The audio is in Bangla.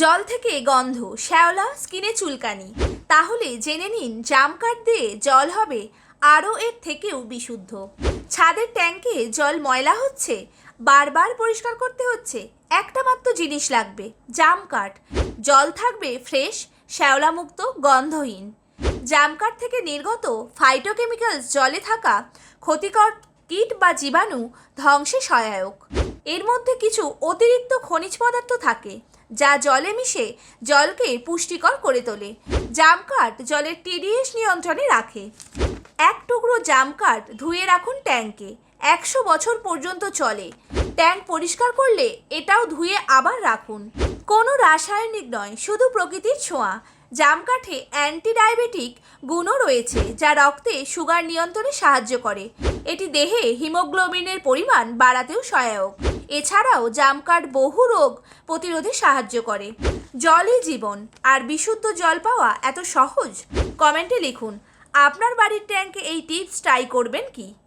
জল থেকে গন্ধ, শ্যাওলা, স্কিনে চুলকানি। তাহলে জেনে নিন, জাম কাঠ দিয়ে জল হবে আরও এর থেকেও বিশুদ্ধ। ছাদের ট্যাঙ্কে জল ময়লা হচ্ছে? বারবার পরিষ্কার করতে হচ্ছে? একটা মাত্র জিনিস লাগবে, জাম কাঠ। জল থাকবে ফ্রেশ, শ্যাওলামুক্ত, গন্ধহীন। জাম কাঠ থেকে নির্গত ফাইটোকেমিক্যালস জলে থাকা ক্ষতিকর কীট বা জীবাণু ধ্বংসে সহায়ক। এর মধ্যে কিছু অতিরিক্ত খনিজ পদার্থ থাকে, যা জলে মিশে জলকে পুষ্টিকর করে তোলে জাম কাঠ জলের টিডিএস নিয়ন্ত্রণে রাখে। এক টুকরো জাম কাঠ ধুয়ে রাখুন ট্যাঙ্কে, একশো বছর পর্যন্ত চলে। ট্যাঙ্ক পরিষ্কার করলে এটাও ধুয়ে আবার রাখুন। কোনো রাসায়নিক নয়, শুধু প্রকৃতির ছোঁয়া। জাম কাঠে অ্যান্টি ডায়াবেটিক গুণও রয়েছে, যা রক্তে সুগার নিয়ন্ত্রণে সাহায্য করে। এটি দেহে হিমোগ্লোবিনের পরিমাণ বাড়াতেও সহায়ক। এছাড়াও জামকাঠ বহু রোগ প্রতিরোধে সাহায্য করে। জলই জীবন, আর বিশুদ্ধ জল পাওয়া এত সহজ? কমেন্টে লিখুন, আপনার বাড়ির ট্যাঙ্কে এই টিপস ট্রাই করবেন কি?